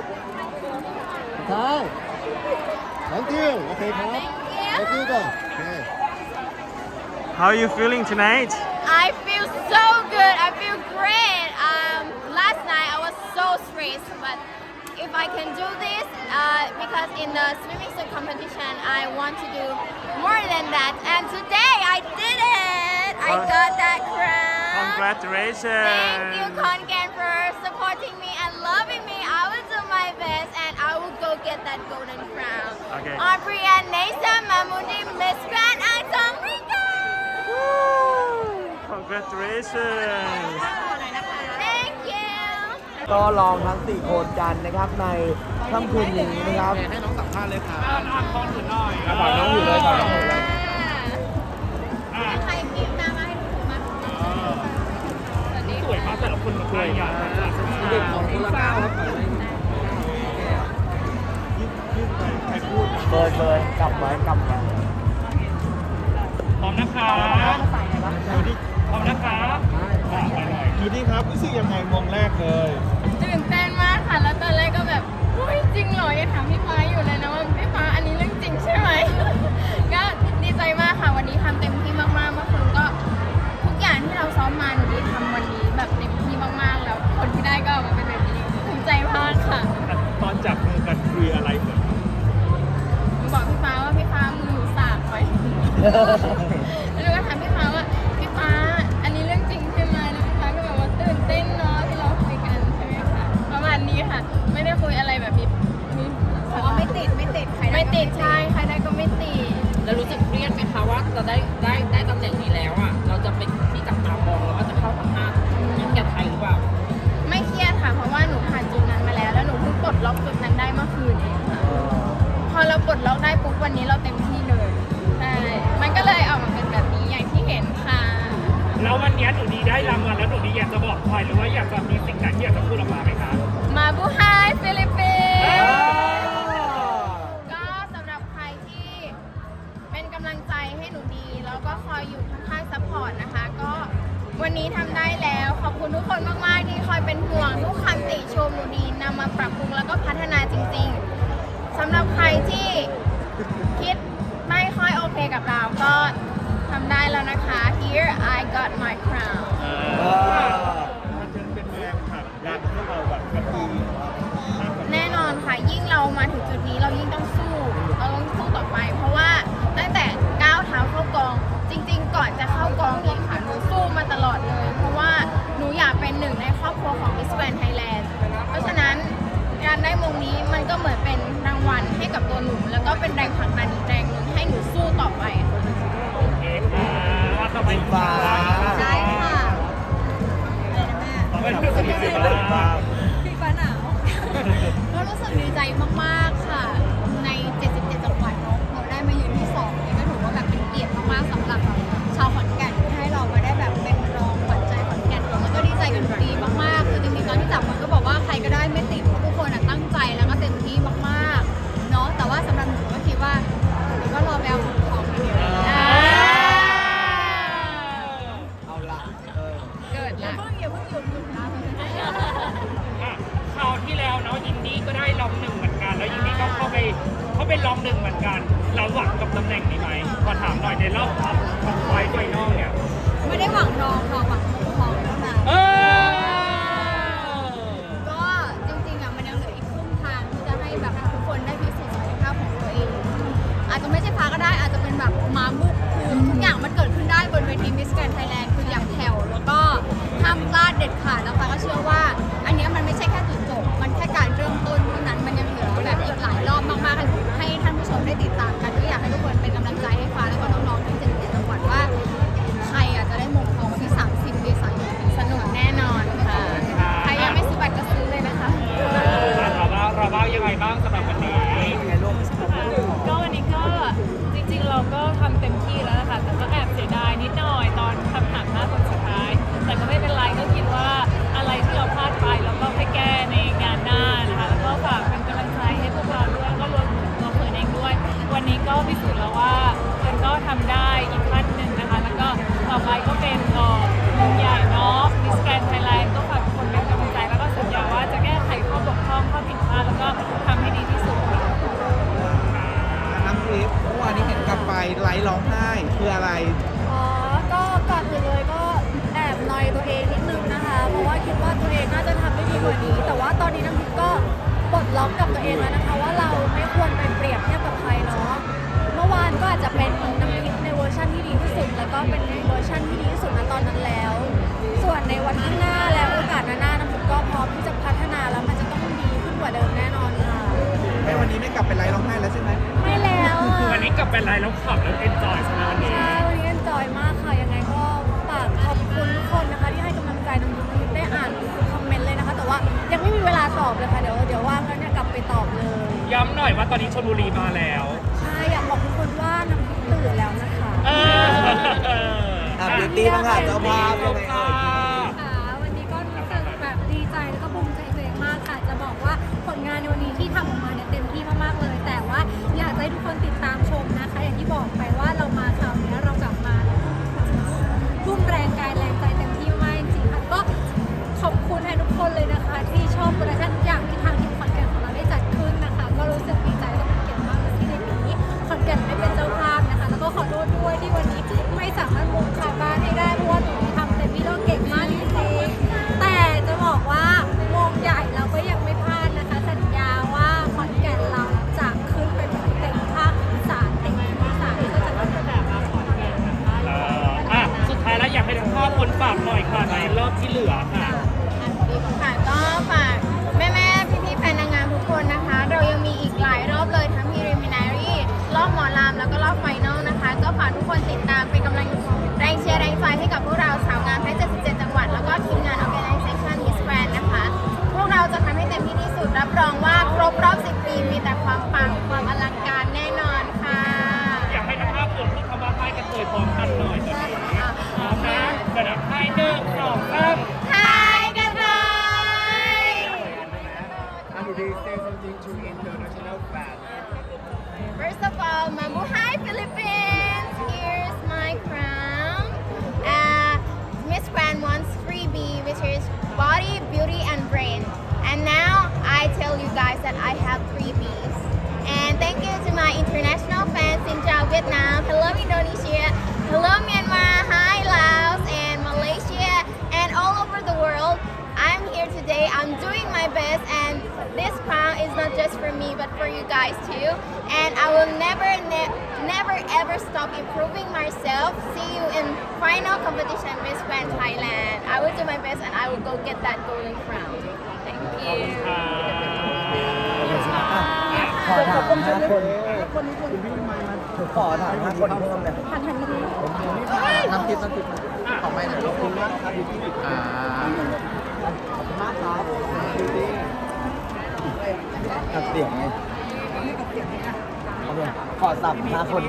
สุดท้าย thank you โอเคครับ thank you ก่อนโอเค How are you feeling tonight I feel so good. I feel great. Um, last night I was so stressed, but if I can do this, uh, because in the swimming suit competition I want to do more than that, and today I did it. I Con- got that crown. Congratulations Thank you, Congan, for supporting me and loving me. I will do my best, and I will go get that golden crown. Okay. Aubrey and Nasa Mamudi, Miss Grand Antong Rica. Congratulations Thank you. ก็ลองทั้ง4คนกันนะครับในค่ำคืนนี้นะครับให้น้องสัมภาษณ์เลยครับฝากน้องอยู่เลยฝากน้องอยู่เลยใครกินน้ำมาให้ดูมาสวัสดีสวยมากแต่ละคนสวยอะเด็กของคนละเก้าครับ เบิร์นเบิร์นกลับไว้กลับไว้พร้อมนะคะพร้อมนะคะจูดี้ครับรู้สึกยังไงมองแรกเลยตื่นเต้นมากค่ะ แล้วตอนแรกก็แบบอุ้ยจริงเหรอยังถามพี่ฟ้าอยู่เลยนะว่าพี่ฟ้าอันนี้เรื่องจริงใช่ไหม ก็ดีใจมากค่ะวันนี้ทำเต็มที่มากๆเมื่อคืนก็ ทุกอย่างที่เราซ้อมมา แล้วหนูก็ถามพี่ฟ้าว่าพี่ฟ้าอันนี้เรื่องจริงใช่ไหมแล้วพี่ฟ้าก็แบบว่าตื่นเต้นเนาะที่เราคุยกันใช่ไหมคะประมาณนี้ค่ะ ไม่ได้คุยอะไรแบบมีมีเพราะว่าไม่ติดไม่ติดใครไม่ติดใช่ใครได้ก็ไม่ติดแล้วรู้สึกเครียดไหมคะว่าเราได้ได้ได้ตำแหน่งนี้แล้วอะเราจะเป็นที่จับตามองแล้วก็จะเข้ากับห้ายิ่งแก่ไทยหรือเปล่าไม่เครียดค่ะ เพราะว่าหนูผ่านจุดนั้นมาแล้ว แล้วหนูเพิ่งปลดล็อกจุดนั้นได้เมื่อคืนเองค่ะพอเราปลดล็อกได้ปุ๊บวันนี้เราเต็มที่ อยากจะบอกใครหรือว่าอยากจะมีสิ่งไหนที่อยากจะพูดออกมาไหมคะมาบูไฮฟิลิปปินส์ก็สำหรับใครที่เป็นกำลังใจให้หนูดี แล้วก็คอยอยู่ข้างๆซัพพอร์ตนะคะ ก็วันนี้ทำได้แล้ว ขอบคุณทุกคนมากๆที่คอยเป็นห่วงทุกคำติชมหนูดีนำมาปรับปรุงแล้วก็พัฒนาจริงๆสำหรับใครที่คิดไม่ค่อยโอเคกับเราก็ทำได้แล้วนะคะ Here I got my crown มัน กว่านี้ แต่ว่าตอนนี้น้ำพริกก็ปลดล็อกกับตัวเองแล้วนะคะ ว่าเราไม่ควรไปเปรียบเทียบกับใครเนาะเมื่อวานก็อาจจะเป็นน้ำพริกในเวอร์ชันที่ดีที่สุด แล้วก็เป็นเวอร์ชันที่ดีที่สุดณตอนนั้นแล้ว ส่วนในวันข้างหน้าและโอกาสหน้าๆน้ำพริกก็พร้อมที่จะพัฒนาแล้วมันจะต้องดีขึ้นกว่าเดิมแน่นอนค่ะแม่วันนี้ไม่กลับไปไลฟ์ร้องไห้แล้วใช่ไหมไม่แล้วอะวันนี้กลับเป็นไรแล้วขับแล้วเอนจอยใช่ไหมวันนี้ ใช่วันนี้เอนจอยมากค่ะยังไงก็ฝากขอบคุณทุกคนนะคะ อบเลยค่ะเดี๋ยวเดี๋ยวว่างแล้วเนี่ยกลับไปตอบเลย ย้ำหน่อยว่าตอนนี้ชลบุรีมาแล้ว ใช่อยากบอกทุกคนว่าน้ำพริกตื่นแล้วนะคะ เอออะบิวตี้บ้างค่ะเจ้าภาพยังไงเอ่ยค่ะวันนี้ก็รู้สึกแบบดีใจแล้วก็ภูมิใจ international fans in Chao Vietnam, hello Indonesia, hello Myanmar, hi Laos, and Malaysia, and all over the world. I'm here today. I'm doing my best, and this crown is not just for me, but for you guys too. And I will never, ne- never, ever stop improving myself. See you in final competition, Miss Grand Thailand. I will do my best, and I will go get that golden crown. Thank you. ขอถามห้าคน ขอถามห้าคนเพิ่มเลยน้ำทิพย์น้ำทิพย์ขอไม่หน่อยขอบคุณมากครับอ่าขอบคุณมากครับตัดเสียงไงโอเคขอสับห้าคน